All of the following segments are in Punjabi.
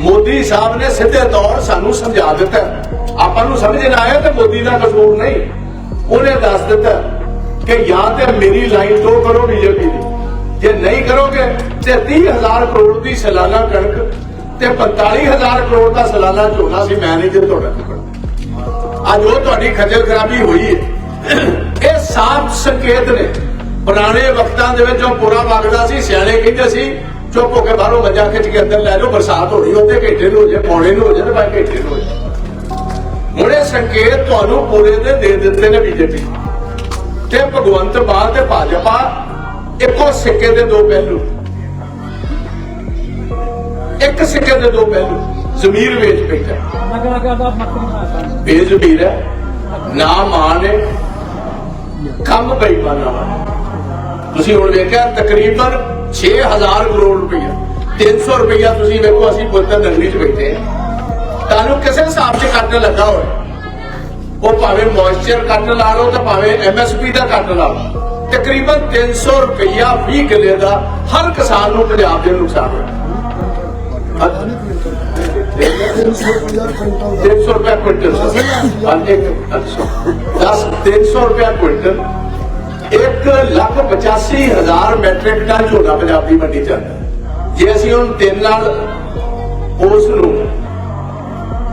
ਮੋਦੀ ਸਾਹਿਬ ਨੇ ਸਿੱਧੇ ਤੌਰ ਸਾਨੂੰ ਸਮਝਾ ਦਿੱਤਾ। ਆਪਾਂ ਨੂੰ ਸਮਝ ਨਾ ਆਇਆ ਤੇ ਮੋਦੀ ਦਾ ਕਸੂਰ ਨਹੀਂ। ਉਹਨੇ ਦੱਸ ਦਿੱਤਾ ਕਿ ਜਾਂ ਤੇ ਮੇਰੀ ਲਾਈਨ ਤੋਂ ਕਰੋ ਬੀਜੇਪੀ ਦੀ। ਜੇ ਨਹੀਂ ਕਰੋਗੇ ਤੇ 30000 ਕਰੋੜ ਦੀ ਸਾਲਾਨਾ ਕਣਕ ਤੇ 45000 ਕਰੋੜ ਦਾ ਸਾਲਾਨਾ ਝੋਨਾ ਸੀ ਮੈਨੇਜਰ ਤੁਹਾਡਾ ਅੱਜ ਉਹ ਤੁਹਾਡੀ ਖੱਜਲ ਖਰਾਬੀ ਹੋਈ ਹੈ ਇਹ ਸਾਫ਼ ਸੰਕੇਤ ਨੇ। ਪੁਰਾਣੇ ਵਕਤਾਂ ਦੇ ਵਿੱਚ ਜੋ ਪੂਰਾ ਵਗਦਾ ਸੀ, ਸਿਆਣੇ ਕਹਿੰਦੇ ਸੀ ਚੁੱਪ ਹੋ ਕੇ ਬਾਹਰੋਂ ਮੱਝਾਂ ਖਿੱਚ ਕੇ ਅੰਦਰ ਲੈ ਜਾਓ, ਬਰਸਾਤ ਹੋ ਰਹੀ ਉਹਦੇ ਨੂੰ ਹੋ ਜਾਏ, ਪੌਣੇ ਨੂੰ ਹੋ ਜਾਏ ਤੇ ਬਾਈ ਘੰਟੇ ਨੂੰ ਹੋ ਜਾਏ। ਹੁਣ ਸੰਕੇਤ ਤੁਹਾਨੂੰ ਪੂਰੇ ਦੇ ਦੇ ਦਿੱਤੇ ਨੇ ਬੀਜੇਪੀ। ਤੇ ਭਗਵੰਤ ਮਾਨ ਤੇ ਭਾਜਪਾ ਇੱਕੋ ਸਿੱਕੇ ਦੇ ਦੋ ਪਹਿਲੂ। ਇੱਕ ਸਿੱਕੇ ਦੇ ਦੋ ਪਹਿਲੂ। ਜ਼ਮੀਰ ਵੇਚ ਬੈਠਾ। ਮੈਂ ਕਹਿੰਦਾ ਕਿ ਮੱਖਣੀ ਬੇਜ਼ਮੀਰ ਹੈ ਨਾ। ਮਾਨ ਹੈ ਕੰਮ ਬੇਈਮਾਨਾ ਵਾ ਤੁਸੀਂ ਹੁਣ ਵੇਖਿਆ, ਤਕਰੀਬਨ 6000 ਕਰੋੜ ਰੁਪਇਆ 300 ਰੁਪਇਆ ਤੁਸੀਂ ਵੇਖੋ, ਅਸੀਂ ਪੁੱਤਰ ਨਗਰੀ 'ਚ ਬੈਠੇ ਹਾਂ। ਤੁਹਾਨੂੰ ਕਿਸੇ ਹਿਸਾਬ 'ਚ ਕੱਟ ਲੱਗਾ ਹੋਇਆ ਉਹ ਭਾਵੇਂ ਮੋਇਸਚਰ ਕੱਟ ਲਾ ਲਓ ਤੇ ਭਾਵੇਂ ਐਮਐਸਪੀ ਦਾ ਕੱਟ ਲਾ ਲਓ। ਤਕਰੀਬਨ 300 ਰੁਪਇਆ 20 ਕਿੱਲੇ ਦਾ ਹਰ ਕਿਸਾਨ ਨੂੰ ਪੰਜਾਬ ਦੇ ਨੁਕਸਾਨ ਹੋਇਆ। 300 ਰੁਪਏ ਕੁਇੰਟਲ। ਹਾਂ, ਇੱਕ ਅੱਛਾ 10 300 ਰੁਪਏ ਕੁਇੰਟਲ। 1 ਲੱਖ 85 ਹਜ਼ਾਰ ਮੈਟ੍ਰਿਕ ਟਨ ਝੋਨਾ ਪੰਜਾਬ ਦੀ ਮੰਡੀ ਚ ਜਾਂਦਾ ਜੇ ਅਸੀਂ ਹੁਣ ਤਿੰਨ ਨਾਲ ਉਸ ਨੂੰ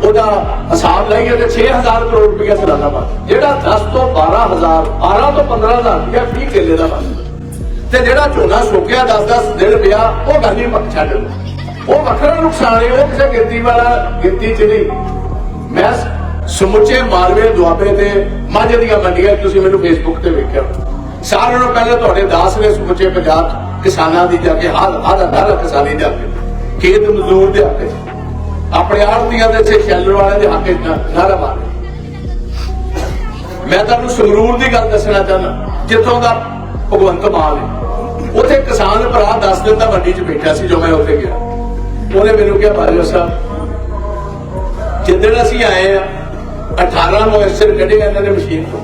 ਉਹਦਾ ਹਿਸਾਬ ਲਾਈਏ ਤੇ 6000 ਕਰੋੜ ਰੁਪਏ ਸਾਲਾਨਾ ਬਣ ਜਿਹੜਾ 10 ਤੋਂ 12000 12 ਤੋਂ 15000 ਰੁਪਏ 20 ਕਿੱਲੇ ਦਾ ਬਣ ਤੇ ਜਿਹੜਾ ਝੋਨਾ ਸੁੱਕਿਆ 10-10 ਦਿਨ ਪਿਆ, ਉਹ ਗੱਲ ਹੀ ਮੱਕ ਛੱਡ ਉਹ ਵੱਖਰਾ ਨੁਕਸਾਨ ਹੈ, ਉਹ ਕਿਸੇ ਗਿਣਤੀ ਵਾਲਾ, ਗਿਣਤੀ ਚ ਨਹੀਂ। ਮੈਂ ਸਮੁੱਚੇ ਮਾਲਵੇ ਦੁਆਬੇ ਤੇ ਮਾਝੇ ਦੀਆਂ ਮੰਡੀਆਂ ਤੁਸੀਂ ਮੈਨੂੰ ਫੇਸਬੁੱਕ ਤੇ ਵੇਖਿਆ। ਸਾਰਿਆਂ ਨੂੰ ਪਹਿਲੇ ਤੁਹਾਡੇ ਦਾਸ ਨੇ ਸਮੁੱਚੇ ਪੰਜਾਬ ਕਿਸਾਨਾਂ ਦੀ ਜਾ ਕੇ ਹਾਲ ਹਾਲ ਦਰ ਕਿਸਾਨੀ ਦੇ ਹੱਕ ਖੇਤ ਮਜ਼ਦੂਰ ਦੇ ਹੱਕ ਆਪਣੇ ਆੜਤੀਆਂ ਦੇ ਸ਼ੈਲਰ ਵਾਲਿਆਂ ਦੇ ਹੱਕ 'ਚ ਨਾ- ਮੈਂ ਤੁਹਾਨੂੰ ਸੰਗਰੂਰ ਦੀ ਗੱਲ ਦੱਸਣਾ ਚਾਹੁੰਦਾ, ਜਿੱਥੋਂ ਦਾ ਭਗਵੰਤ ਮਾਨ ਹੈ। ਉੱਥੇ ਕਿਸਾਨ ਭਰਾ 10 ਦਿਨ ਦਾ ਮੰਡੀ 'ਚ ਬੈਠਾ ਸੀ ਜੋ ਮੈਂ ਉੱਥੇ ਗਿਆ। ਉਹਨੇ ਮੈਨੂੰ ਕਿਹਾ, ਬਾਜਵਾ ਸਾਹਿਬ ਜਿੱਦਣ ਅਸੀਂ ਆਏ ਆ 18 ਮੋਇਸਚਰ ਕੱਢੇ ਇਹਨਾਂ ਨੇ ਮਸ਼ੀਨ ਤੋਂ।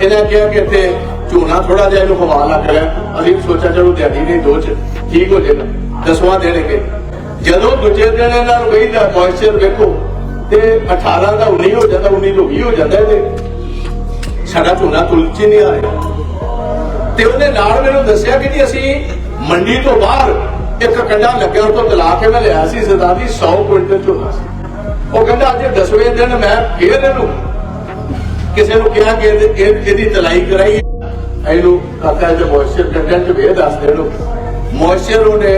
ਇਹਨਾਂ ਕਿਹਾ ਕਿ ਇੱਥੇ ਝੋਨਾ ਥੋੜਾ ਜਿਹਾ ਇਹਨੂੰ ਹਵਾ ਲੱਗ ਰਿਹਾ। ਅਸੀਂ ਸੋਚਿਆ, ਚਲੋ ਦਿਹਾੜੀ ਨਹੀਂ ਦੋ ਚ ਠੀਕ ਹੋ ਜਾਏਗਾ, ਦਸਵਾਂ ਦੇਣਗੇ ਜਦੋਂ ਦੂਜੇ ਦਿਨ ਇਹਨਾਂ ਨੂੰ ਕਹੀ ਮੋਇਸਚਰ ਵੇਖੋ, ਤੇ 18 ਦਾ 19 ਹੋ ਜਾਂਦਾ 19 ਤੋਂ 20 ਹੋ ਜਾਂਦਾ ਇਹਦੇ। ਸਾਡਾ ਝੋਨਾ ਤੁਲ ਨਹੀਂ ਆ ਰਿਹਾ ਤੇ ਉਹਨੇ ਨਾਲ ਮੈਨੂੰ ਦੱਸਿਆ ਕਿ ਜੀ ਅਸੀਂ ਮੰਡੀ ਤੋਂ ਬਾਹਰ ਇੱਕ ਕੰਡਾ ਲੱਗਿਆ, ਉਹ ਤੋਂ ਤਲਾ ਕੇ ਮੈਂ ਲਿਆ ਸੀ, ਸਰਦਾਰ ਜੀ 100 ਕੁਇੰਟਲ ਝੋਨਾ ਸੀ। ਉਹ ਕਹਿੰਦਾ, ਅੱਜ 10ਵੇਂ ਦਿਨ ਮੈਂ ਫੇਰ ਇਹਨੂੰ ਕਿਸੇ ਨੂੰ ਕਿਹਾ ਕਿ ਇਹਦੀ ਤਲਾਈ ਕਰਾਈ। ਇਹਨੂੰ ਕਾਕਾ ਜੇ ਮੋਇਸਚਰ ਕੰਟੈਂਟ ਵੀ ਦੱਸ ਦੇ ਲੋ ਮੋਇਸਚਰ ਉਹਨੇ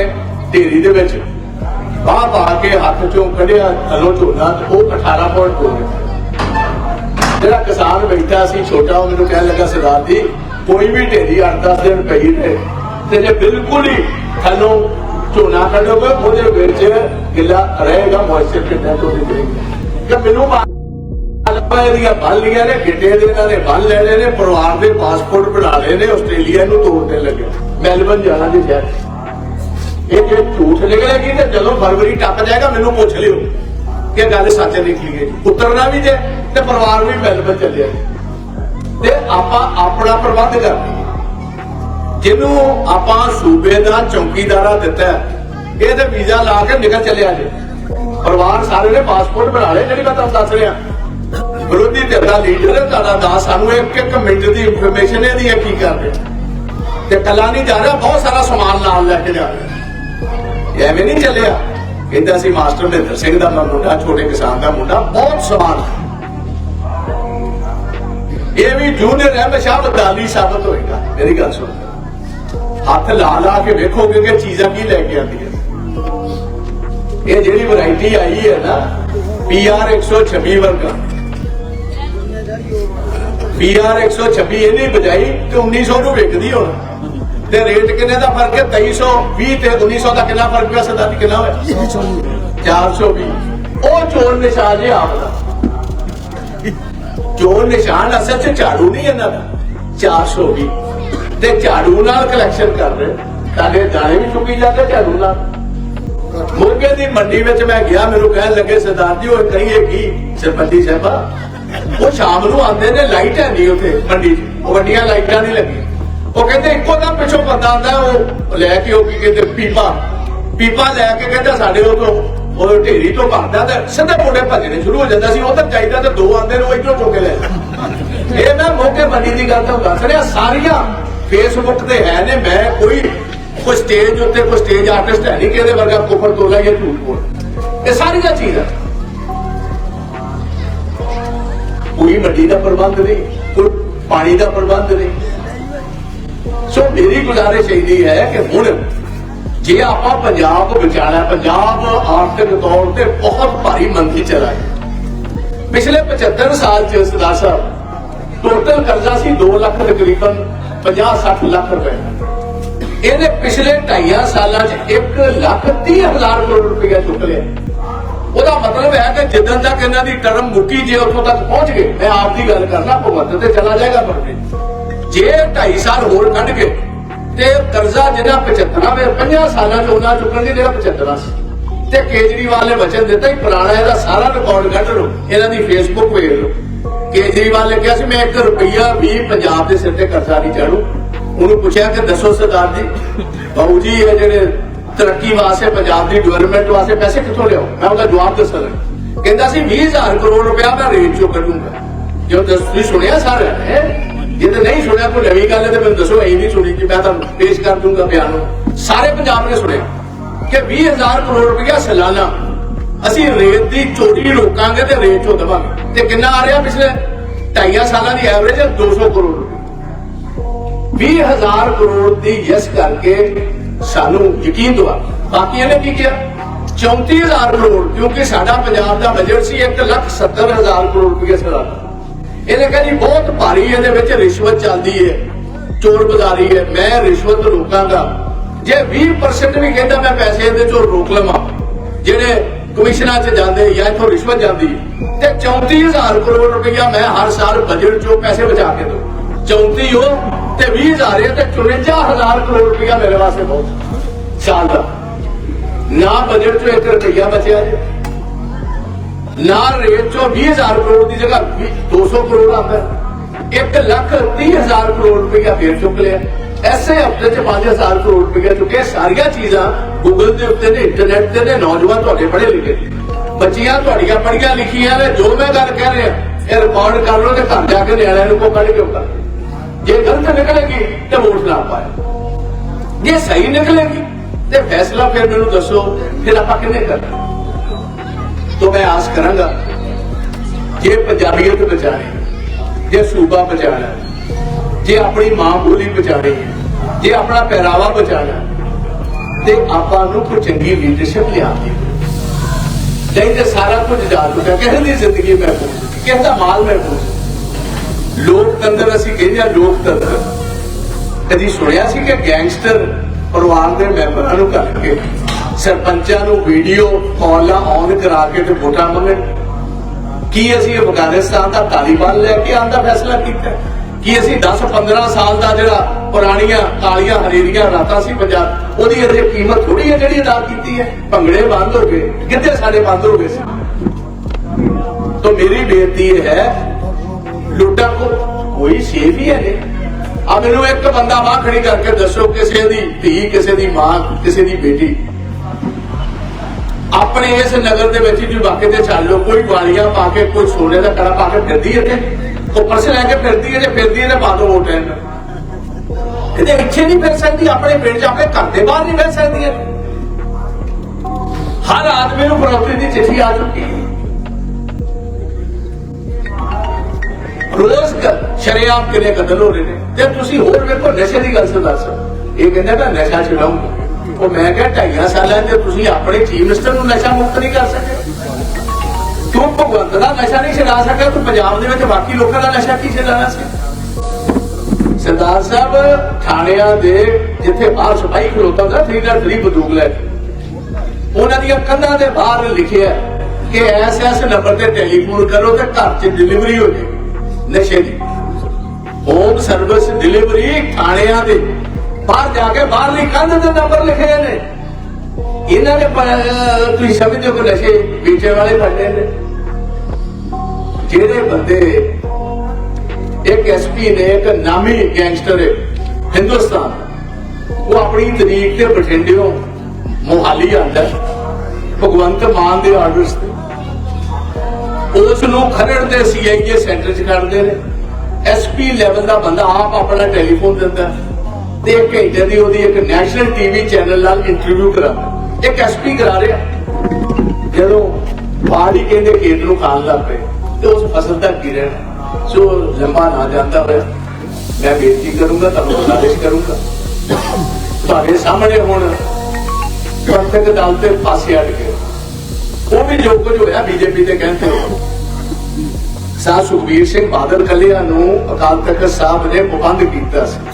ਢੇਰੀ ਦੇ ਵਿੱਚ ਬਾਹ ਪਾ ਕੇ ਹੱਥ ਚੋਂ ਕੱਢਿਆ, ਥੱਲੋਂ ਝੋਨਾ ਤੇ ਉਹ 18 ਪੁਆਇੰਟ ਹੋ। ਗਿਆ ਜਿਹੜਾ ਕਿਸਾਨ ਬੈਠਾ ਸੀ, ਛੋਟਾ, ਉਹ ਮੈਨੂੰ ਕਹਿਣ ਲੱਗਾ, ਸਰਦਾਰ ਜੀ, ਕੋਈ ਵੀ ਢੇਰੀ 8-10 ਦਿਨ ਪਈ ਰਹੇ ਤੇ ਜੇ ਬਿਲਕੁਲ ਹੀ ਥੱਲੋਂ ਝੋਨਾ ਕੱਢੋਗੇ, ਉਹਦੇ ਵਿੱਚ ਗਿੱਲਾ ਰਹੇਗਾ ਮੋਇਸਚਰ ਕੰਟੈਂਟ ਉਹਦੇ ਵਿੱਚ ਕਿ ਮੈਨੂੰ ਅਲਪਾ ਦੀਆਂ ਬੰਨ ਲੀਆਂ ਨੇ, ਗਿੱਟੇ ਦੇ ਇਹਨਾਂ ਨੇ ਬੰਨ ਲੈਣੇ ਨੇ, ਪਰਿਵਾਰ ਦੇ ਪਾਸਪੋਰਟ ਬਣਾ ਲਏ ਨੇ, ਆਸਟ੍ਰੇਲੀਆ ਨੂੰ ਤੋੜਨੇ ਲੱਗੇ। ਮੈਲਬਨ ਜਾਣਾ ਜੀ ਸ਼ਾਇਦ ਇਹ ਜੇ ਝੂਠ ਨਿਕਲੇਗੀ ਤੇ ਜਦੋਂ ਫਰਵਰੀ ਟੱਪ ਜਾਏਗਾ, ਮੈਨੂੰ ਪੁੱਛ ਲਿਓ ਕਿ ਗੱਲ ਸੱਚ ਨਿਕਲੀ ਹੈ ਜੀ। ਉਤਰਨਾ ਵੀ ਜੇ ਤੇ ਪਰਿਵਾਰ ਵੀ ਮੈਲਬਨ ਚੱਲਿਆ ਤੇ ਆਪਾਂ ਆਪਣਾ ਪ੍ਰਬੰਧ ਕਰਨੀ। ਜਿਹਨੂੰ ਆਪਾਂ ਸੂਬੇ ਦਾ ਚੌਕੀਦਾਰਾ ਦਿੱਤਾ ਇਹ ਤੇ ਵੀਜ਼ਾ ਲਾ ਕੇ ਨਿਕਲ ਚੱਲਿਆ ਜੇ। ਪਰਿਵਾਰ ਸਾਰੇ ਨੇ ਪਾਸਪੋਰਟ ਬਣਾ ਲਏ, ਜਿਹੜੀ ਮੈਂ ਤੁਹਾਨੂੰ ਦੱਸ ਰਿਹਾ। ਵਿਰੋਧੀ ਧਿਰ ਦਾ ਲੀਡਰ ਹੈ ਤੁਹਾਡਾ ਦਾ ਸਾਨੂੰ ਇੱਕ ਇੱਕ ਮਿੰਟ ਦੀ ਇਨਫੋਰਮੇਸ਼ਨ ਇਹਦੀ ਹੈ ਕੀ ਕਰ ਰਿਹਾ ਤੇ ਕੱਲਾ ਨਹੀਂ ਜਾ ਰਿਹਾ, ਬਹੁਤ ਸਾਰਾ ਸਮਾਨ ਨਾਲ ਲੈ ਕੇ ਜਾ ਰਿਹਾ। ਐਵੇਂ ਨਹੀਂ ਚੱਲਿਆ। ਕਹਿੰਦਾ ਸੀ ਮਾਸਟਰ ਮਹਿੰਦਰ ਸਿੰਘ ਦਾ ਮੁੰਡਾ, ਛੋਟੇ ਕਿਸਾਨ ਦਾ ਮੁੰਡਾ, ਬਹੁਤ ਸਮਾਨ ਇਹ ਵੀ ਜੂਨੀਅਰ ਹਮੇਸ਼ਾ ਬਦਾਲੀ ਸਾਬਤ ਹੋਏਗਾ ਮੇਰੀ ਗੱਲ ਸੁਣ। ਹੱਥ ਲਾ ਲਾ ਕੇ ਵੇਖੋਗੇ ਕਿ ਚੀਜ਼ਾਂ ਕੀ ਲੈ ਕੇ ਆਉਂਦੀਆਂ। ਇਹ ਜਿਹੜੀ ਵੈਰਾਈਟੀ ਆਈ ਹੈ ਨਾ, PR 126 ਵਰਗਾ। PR 126 ਇਹਦੀ ਬਜਾਈ ਤੇ 1900 ਨੂੰ ਵਿਕਦੀ ਹੁਣ। ਤੇ ਰੇਟ ਕਿੰਨੇ ਦਾ ਫ਼ਰਕ ਹੈ? 2320 ਤੇ 1900 ਦਾ ਕਿੰਨਾ ਫ਼ਰਕ ਪਿਆ? ਸਦਾ ਕਿੰਨਾ ਹੋਇਆ? 420 ਉਹ ਚੋਣ ਨਿਸ਼ਾਨ ਜੇ ਆਪ ਦਾ। ਚੋਣ ਨਿਸ਼ਾਨ ਅਸਲ ਚ ਝਾੜੂ ਨਹੀਂ ਇਹਨਾਂ ਦਾ। 420 ਤੇ ਝਾੜੂ ਨਾਲ ਕਲੈਕਸ਼ਨ ਕਰ ਰਹੇ। ਕਾਲੇ ਦਾਣੇ ਵੀ ਚੁੱਕੀ ਜਾਂਦੇ ਝਾੜੂ ਨਾਲ। ਮੁਰਗੇ ਦੀ ਮੰਡੀ ਵਿੱਚ ਮੈਂ ਗਿਆ, ਮੈਨੂੰ ਕਹਿਣ ਲੱਗੇ, ਸਰਦਾਰ ਜੀ, ਉਹ ਕਹੀਏ ਕੀ? ਸਰਪੰਚੀ ਸਾਹਿਬਾ? ਉਹ ਸ਼ਾਮ ਨੂੰ ਆਉਂਦੇ ਨੇ ਲਾਈਟ ਹੈ ਨਹੀਂ ਉੱਥੇ। ਮੰਡੀ 'ਚ ਉਹ ਵੱਡੀਆਂ ਲਾਈਟਾਂ ਨਹੀਂ ਲੱਗੀਆਂ। ਉਹ ਕਹਿੰਦੇ ਇੱਕੋ ਦਮ ਪਿੱਛੋਂ ਬੰਦਾ ਆਉਂਦਾ ਉਹ ਲੈ ਕੇ ਉਹ ਕੀ ਕਹਿੰਦੇ ਪੀਪਾ। ਪੀਪਾ ਲੈ ਕੇ ਕਹਿੰਦਾ ਸਾਡੇ ਉਹ ਤੋਂ ਉਹ ਢੇਰੀ ਤੋਂ ਭਰਦਾ ਤੇ ਸਿੱਧੇ ਮੋੜੇ ਭੱਜਣੇ ਸ਼ੁਰੂ ਹੋ ਜਾਂਦਾ ਸੀ। ਉਧਰ ਚਾਹੀਦਾ ਤੇ ਦੋ ਆਂਦੇ ਨੇ ਉਹ ਇਧਰੋਂ ਚੁੱਕ ਕੇ ਲੈ ਜਾਂਦੇ। ਇਹ ਮੈਂ ਮੌਕੇ ਮੰਡੀ ਦੀ ਗੱਲ ਤਾਂ ਦੱਸ ਰਿਹਾ ਸਾਰੀਆਂ ਫੇਸਬੁੱਕ ਤੇ ਹੈ ਨੇ ਮੈਂ ਕੋਈ ਕੋਈ ਸਟੇਜ ਉੱਤੇ ਕੋਈ ਸਟੇਜ ਆਰਟਿਸਟ ਹੈ ਨਹੀਂ ਕਿ ਇਹਦੇ ਵਰਗਾ ਕੁਫਰ ਤੋਲਾ ਜਾਂ ਝੂਠ ਬੋਲ। ਇਹ ਸਾਰੀਆਂ ਚੀਜ਼ਾਂ। ਕੋਈ ਮੰਡੀ ਦਾ ਪ੍ਰਬੰਧ ਨਹੀਂ, ਕੋਈ ਪਾਣੀ ਦਾ ਪ੍ਰਬੰਧ ਨਹੀਂ। ਸੋ ਮੇਰੀ ਗੁਜ਼ਾਰਿਸ਼ ਇਹਦੀ ਹੈ ਕਿ ਹੁਣ ਜੇ ਆਪਾਂ ਪੰਜਾਬ ਬਚਾਣਾ ਪੰਜਾਬ ਆਰਥਿਕ ਤੌਰ ਤੇ ਬਹੁਤ ਭਾਰੀ ਮੰਦੀ ਚਲਾ ਹੈ ਪਿਛਲੇ 75 ਸਾਲ ਚ ਸਰਦਾਰ ਸਾਹਿਬ ਟੋਟਲ ਕਰਜ਼ਾ ਸੀ 2 ਲੱਖ ਤਕਰੀਬਨ 50-60 ਲੱਖ ਰੁਪਏ। ਇਹਨੇ ਪਿਛਲੇ 2.5 ਸਾਲਾਂ ਚ 1 ਲੱਖ 30 ਹਜ਼ਾਰ ਕਰੋੜ ਰੁਪਏ ਚੁੱਕ ਲਿਆ। ਉਹਦਾ ਮਤਲਬ ਹੈ ਕਿ ਜਿੱਦਣ ਤੱਕ ਇਹਨਾਂ ਦੀ ਟਰਮ ਮੁੱਕੀ ਜੇ, ਉੱਥੋਂ ਤੱਕ ਪਹੁੰਚ ਗਏ। ਮੈਂ ਆਪ ਦੀ ਗੱਲ ਕਰਨਾ ਭਗਵੰਤ ਤੇ ਚਲਾ ਜਾਏਗਾ ਪਰ ਜੇ 2.5 ਸਾਲ ਹੋਰ ਕੱਢ ਕੇ ਤੇ ਕਰਜ਼ਾ ਜਿਹੜਾ 75 50 ਸਾਲਾਂ ਚ ਉਹਨਾਂ ਚੁੱਕਣ ਦੀ ਜਿਹੜਾ 75 ਸੀ। ਤੇ ਕੇਜਰੀਵਾਲ ਨੇ ਵਚਨ ਦਿੱਤਾ ਹੀ, ਪੁਰਾਣਾ ਇਹਦਾ ਸਾਰਾ ਰਿਕਾਰਡ ਕੱਢ ਲਓ, ਇਹਨਾਂ ਦੀ ਫੇਸਬੁੱਕ ਵੇਖ ਲਓ। ਕੇਜਰੀਵਾਲ ਨੇ ਕਿਹਾ ਸੀ, ਮੈਂ 1 ਰੁਪਈਆ ਵੀ ਪੰਜਾਬ ਦੇ ਸਿਰ ਤੇ ਕਰਜ਼ਾ ਨਹੀਂ ਚੜੂ ਉਹਨੂੰ ਪੁੱਛਿਆ ਕਿ ਦੱਸੋ ਸਰਦਾਰ ਜੀ ਬਾਊ ਜੀ, ਇਹ ਜਿਹੜੇ ਤਰੱਕੀ ਵਾਸਤੇ, ਪੰਜਾਬ ਦੀ ਡਿਵੈਲਪਮੈਂਟ ਵਾਸਤੇ ਪੈਸੇ ਕਿੱਥੋਂ ਲਿਆਓ? ਮੈਂ ਉਹਦਾ ਜਵਾਬ ਦੱਸਣਾ ਕਹਿੰਦਾ ਸੀ 20000 ਕਰੋੜ ਰੁਪਇਆ ਮੈਂ ਰੇਟ ਚੋਂ ਕੱਢੂੰਗਾ। ਜੋ ਤੁਸੀਂ ਸੁਣਿਆ ਸਾਰਿਆਂ ਨੇ ਜੇ ਤੇ ਨਹੀਂ ਸੁਣਿਆ, ਕੋਈ ਨਵੀਂ ਗੱਲ ਹੈ ਤੇ ਮੈਨੂੰ ਦੱਸੋ, ਐਂ ਨਹੀਂ ਸੁਣੀ ਕਿ ਮੈਂ ਤੁਹਾਨੂੰ ਪੇਸ਼ ਕਰ ਦੂੰਗਾ ਬਿਆਨ ਸਾਰੇ ਪੰਜਾਬ ਨੇ ਸੁਣਿਆ ਕਿ 20000 ਕਰੋੜ ਰੁਪਇਆ ਸਾਲਾਨਾ ਅਸੀਂ ਰੇਤ ਦੀ ਚੋਰੀ ਰੋਕਾਂਗੇ ਤੇ ਰੇਟ ਚੋਂ ਦਵਾਂਗੇ। ਤੇ ਕਿੰਨਾ ਆ ਰਿਹਾ ਪਿਛਲੇ 2.5 ਸਾਲਾਂ ਦੀ ਐਵਰੇਜ 200 ਕਰੋੜ ਰੁਪਏ। 20000 ਕਰੋੜ ਦੀ ਯਸ ਕਰਕੇ ਸਾਨੂੰ ਯਕੀਨ ਦਵਾ। ਬਾਕੀ ਇਹਨੇ ਕੀ ਕਿਹਾ? 34000 ਕਰੋੜ, ਕਿਉਂਕਿ ਸਾਡਾ ਪੰਜਾਬ ਦਾ ਬਜਟ ਸੀ 170000 ਕਰੋੜ ਰੁਪਏ ਸਾਲਾਨਾ ਇਹਨੇ ਕਿਹਾ ਬਹੁਤ ਭਾਰੀ ਇਹਦੇ ਵਿੱਚ ਰਿਸ਼ਵਤ ਚੱਲਦੀ ਹੈ ਚੋਰ ਬਜ਼ਾਰੀ ਹੈ ਮੈਂ ਰਿਸ਼ਵਤ ਰੋਕਾਂਗਾ। ਜੇ 20% ਵੀ ਕਹਿੰਦਾ ਮੈਂ ਪੈਸੇ ਇਹਦੇ ਚੋਂ ਰੋਕ ਲਵਾਂ, ਜਿਹੜੇ ਕਮਿਸ਼ਨਾਂ 'ਚ ਜਾਂਦੇ ਜਾਂ ਇਥੋਂ ਰਿਸ਼ਵਤ ਜਾਂਦੀ ਤੇ 34000 ਕਰੋੜ ਰੁਪਇਆ ਮੈਂ ਹਰ ਸਾਲ ਬਜਟ 'ਚੋਂ ਪੈਸੇ ਬਚਾ ਕੇ ਦਊਂ। 34 ਉਹ ਤੇ 20000 ਇਹ ਤੇ 54000 ਕਰੋੜ ਰੁਪਇਆ ਮੇਰੇ ਵਾਸਤੇ ਬਹੁਤ। ਸਾਲ ਦਾ। ਨਾ ਬਜਟ 'ਚੋਂ 1 ਰੁਪਇਆ ਬਚਿਆ ਜੀ। ਨਾ ਰੇਟ ਚੋਂ 20000 ਕਰੋੜ ਦੀ ਜਗ੍ਹਾ 200 ਕਰੋੜ ਆਉਂਦਾ 1 ਲੱਖ 30000 ਕਰੋੜ ਰੁਪਇਆ ਫੇਰ ਚੁੱਕ ਲਿਆ। ਐਸੇ ਹਫ਼ਤੇ ਚ 5000 ਕਰੋੜ ਰੁਪਇਆ ਚੁੱਕੇ ਸਾਰੀਆਂ ਚੀਜ਼ਾਂ ਗੂਗਲ ਦੇ ਉੱਤੇ ਨੇ ਇੰਟਰਨੈਟ ਤੇ ਨੇ, ਨੌਜਵਾਨ ਤੁਹਾਡੇ ਪੜ੍ਹੇ ਲਿਖੇ ਨੇ। ਬੱਚੀਆਂ ਤੁਹਾਡੀਆਂ ਪੜ੍ਹੀਆਂ ਲਿਖੀਆਂ ਨੇ, ਜੋ ਮੈਂ ਗੱਲ ਕਹਿ ਰਿਹਾ, ਇਹ ਰਿਕਾਰਡ ਕਰ ਲਓ ਤੇ ਘਰ ਜਾ ਕੇ ਨਿਆਣਿਆਂ ਨੂੰ ਕੋ ਕੱਢ ਕੇ ਉੱਤਰ ਜੇ ਗਲਤ ਨਿਕਲੇਗੀ ਤੇ ਵੋਟ ਨਾ ਪਾਏ ਜੇ ਸਹੀ ਨਿਕਲੇਗੀ ਤੇ ਫੈਸਲਾ ਫਿਰ ਮੈਨੂੰ ਦੱਸੋ, ਫਿਰ ਆਪਾਂ ਕਿਵੇਂ ਕਰਨਾ ਤੋਂ ਮੈਂ ਆਸ ਕਰਾਂਗਾ, ਜੇ ਪੰਜਾਬੀਅਤ ਬਚਾਏ, ਜੇ ਸੂਬਾ ਬਚਾਣਾ ਜੇ ਆਪਣੀ ਮਾਂ ਬੋਲੀ ਬਚਾਣੀ ਜੇ ਆਪਣਾ ਪਹਿਰਾਵਾ ਬਚਾਣਾ ਤੇ ਆਪਾਂ ਨੂੰ ਕੋਈ ਚੰਗੀ ਲੀਡਰਸ਼ਿਪ ਲਿਆ ਦੇ ਨਹੀਂ ਤੇ ਸਾਰਾ ਕੁਝ ਜਾ ਚੁੱਕਾ ਕਿਸੇ ਦੀ ਜ਼ਿੰਦਗੀ ਮਹਿਫੂਜ਼ ਕਿਸੇ ਦਾ ਮਾਲ ਮਹਿਫੂਜ਼ ਲੋਕਤੰਤਰ ਅਸੀਂ ਕਹਿੰਦੇ ਆ ਲੋਕਤੰਤਰ। ਕਦੀ ਸੁਣਿਆ ਸੀ ਕਿ ਗੈਂਗਸਟਰ ਪਰਿਵਾਰ ਦੇ ਮੈਂਬਰਾਂ ਨੂੰ ਘੱਲ ਕੇ ਸਰਪੰਚਾਂ ਨੂੰ ਵੀਡੀਓ ਕਾਲਾਂ ਔਨ ਕਰਾ ਕੇ ਤੇ ਵੋਟਾਂ ਮੰਗਣ? ਕੀ ਅਸੀਂ ਅਫਗਾਨਿਸਤਾਨ ਦਾ ਤਾਲਿਬਾਨ ਲੈ ਕੇ ਆਉਣ ਦਾ ਫੈਸਲਾ ਕੀਤਾ? ਕੀ ਅਸੀਂ 10-15 ਸਾਲ ਦਾ ਜਿਹੜਾ ਪੁਰਾਣੀਆਂ ਕਾਲੀਆਂ ਹਨੇਰੀਆਂ ਰਾਤਾਂ ਸੀ ਪੰਜਾਬ, ਉਹਦੀ ਅਜੇ ਕੀਮਤ ਥੋੜੀ ਹੈ ਜਿਹੜੀ ਅਦਾ ਕੀਤੀ ਹੈ? ਭੰਗੜੇ ਬੰਦ ਹੋ ਗਏ। ਕਿੱਥੇ ਸਾਡੇ ਬੰਦ ਹੋ ਗਏ ਸੀ। ਤਾਂ ਮੇਰੀ ਬੇਨਤੀ ਇਹ ਹੈ ਲੁੱਟਾਂ ਕੋ ਕੋਈ ਸੇਫ ਹੀ ਹੈ ਆ ਮੈਨੂੰ ਇੱਕ ਬੰਦਾ ਬਾਹ ਖੜੀ ਕਰਕੇ ਦੱਸੋ, ਕਿਸੇ ਦੀ ਧੀ, ਕਿਸੇ ਦੀ ਮਾਂ, ਕਿਸੇ ਦੀ ਬੇਟੀ। ਆਪਣੇ ਇਸ ਨਗਰ ਦੇ ਵਿੱਚ ਜੀ ਵਾਕੇ ਤੇ ਚੱਲ ਲਓ, ਕੋਈ ਵਾਲੀਆਂ ਪਾ ਕੇ, ਕੋਈ ਸੋਨੇ ਦਾ ਕੜਾ ਪਾ ਕੇ ਫਿਰਦੀ ਹੈ ਤੇ ਉਹ ਪਰਸ ਲੈ ਕੇ ਫਿਰਦੀ ਹੈ, ਜੇ ਫਿਰਦੀ ਹੈ ਤੇ ਪਾ ਦੋ ਵੋਟ ਇਹਨੂੰ। ਇਹਦੇ ਇੱਥੇ ਨਹੀਂ ਫਿਰ ਸਕਦੀ, ਆਪਣੇ ਪਿੰਡ ਚ ਆਪਣੇ ਘਰ ਦੇ ਬਾਹਰ ਨਹੀਂ ਫਿਰ ਸਕਦੀ ਹੈ ਹਰ ਆਦਮੀ ਨੂੰ ਪ੍ਰਾਪਰਟੀ ਦੀ ਚਿੱਠੀ ਆ ਚੁੱਕੀ। ਹੈ ਸ਼ਰਿਆਮ ਕਿਨੇ ਕਤਲ ਹੋ ਰਹੇ ਨੇ? ਤੇ ਤੁਸੀਂ ਹੋਰ ਵੇਖੋ, ਨਸ਼ੇ ਦੀ ਗੱਲ ਸੁਣ ਦੱਸ। ਇਹ ਕਹਿੰਦਾ ਮੈਂ ਨਸ਼ਾ ਛਡਾਉਂਗਾ ਉਹ ਮੈਂ ਕਿਹਾ ਢਾਈਆਂ ਸਾਲਾਂ ਤੇ ਤੁਸੀਂ ਆਪਣੇ ਚੀਫ ਮਿਨਿਸਟਰ ਨੂੰ ਨਸ਼ਾ ਮੁਕਤ ਨਹੀਂ ਕਰ ਸਕੇ। ਤੂੰ ਭਗਵੰਤ ਦਾ ਨਸ਼ਾ ਨਹੀਂ ਛਡਾ ਸਕਿਆ, ਤੂੰ ਪੰਜਾਬ ਦੇ ਵਿੱਚ ਬਾਕੀ ਲੋਕਾਂ ਦਾ ਨਸ਼ਾ ਕੀ ਛਡਾਣਾ ਸੀ? ਸਰਦਾਰ ਸਾਹਿਬ, ਥਾਣਿਆਂ ਦੇ ਜਿੱਥੇ ਬਾਹਰ ਸਿਪਾਹੀ ਖਲੋਤਾ ਹੁੰਦਾ 303 ਬੰਦੂਕ ਲੈ ਕੇ। ਉਹਨਾਂ ਦੀਆਂ ਕੰਧਾਂ ਦੇ ਬਾਹਰ ਲਿਖਿਆ ਕਿ ਐਸ ਐਸ ਨੰਬਰ ਤੇ ਟੈਲੀਫੋਨ ਕਰੋ ਤੇ ਘਰ 'ਚ ਡਿਲੀਵਰੀ ਹੋ ਜਾਏਗੀ। ਨਸ਼ੇ ਦੀ ਹੋਮ ਸਰਵਿਸ ਡਿਲੀਵਰੀ ਥਾਣਿਆਂ ਦੇ। ਬਾਹਰ ਜਾ ਕੇ ਬਾਹਰਲੀ ਕੰਧ ਦੇ ਨੰਬਰ ਲਿਖੇ ਨੇ। ਇਹਨਾਂ ਨੇ ਤੁਸੀਂ ਸਮਝਦੇ ਹੋ ਨਸ਼ੇ ਵੇਚੇ ਵਾਲੇ ਫੜਨੇ ਨੇ। ਜਿਹੜੇ ਬੰਦੇ ਇੱਕ ਐਸਪੀ ਨੇ, ਇੱਕ ਨਾਮੀ ਗੈਂਗਸਟਰ ਹੈ ਹਿੰਦੁਸਤਾਨ, ਉਹ ਆਪਣੀ ਤਰੀਕ ਤੇ ਬਠਿੰਡਿਓਂ ਮੋਹਾਲੀ ਆਂਦਾ ਭਗਵੰਤ ਮਾਨ ਦੇ ਆਰਡਰਸ ਤੇ। ਉਸ ਨੂੰ ਖਰੜ ਦੇ ਸੀਆਈਏ ਸੈਂਟਰ 'ਚ ਕਰਦੇ ਨੇ। ਐਸਪੀ ਲੈਵਲ ਦਾ ਬੰਦਾ ਆਪ ਆਪਣਾ ਟੈਲੀਫੋਨ ਦਿੰਦਾ ਤੇ ਇੱਕ ਘੰਟੇ ਦੀ ਉਹਦੀ ਇੱਕ ਨੈਸ਼ਨਲ ਟੀਵੀ ਚੈਨਲ ਨਾਲ ਇੰਟਰਵਿਊ ਕਰਾਉਂਦਾ ਇੱਕ ਐਸਪੀ ਕਰਾ ਰਿਹਾ। ਜਦੋਂ ਬਾੜੀ ਕਹਿੰਦੇ ਖੇਤ ਨੂੰ ਖਾਣ ਲੱਗ ਪਏ ਤੇ ਉਸ ਫਸਲ ਦਾ ਕੀ ਸੋ ਲੰਬਾ ਨਾ ਜਾਂਦਾ ਹੋਇਆ। ਮੈਂ ਬੇਨਤੀ ਕਰੂੰਗਾ, ਤੁਹਾਨੂੰ ਗੁਜ਼ਾਰਿਸ਼ ਕਰੂੰਗਾ। ਤੁਹਾਡੇ ਸਾਹਮਣੇ ਹੁਣ ਪੰਥਕ ਦਲ ਤੇ ਪਾਸੇ ਹਟ ਕੇ। ਉਹ ਵੀ ਜੋ ਕੁਝ ਹੋਇਆ, ਬੀਜੇਪੀ ਦੇ ਕਹਿੰਦੇ ਸਾਹ ਸੁਖਬੀਰ ਸਿੰਘ ਬਾਦਲ ਕੱਲਿਆਂ ਨੂੰ ਅਕਾਲ ਤਖਤ ਸਾਹਿਬ ਨੇ ਪ੍ਰਬੰਧ ਕੀਤਾ ਸੀ।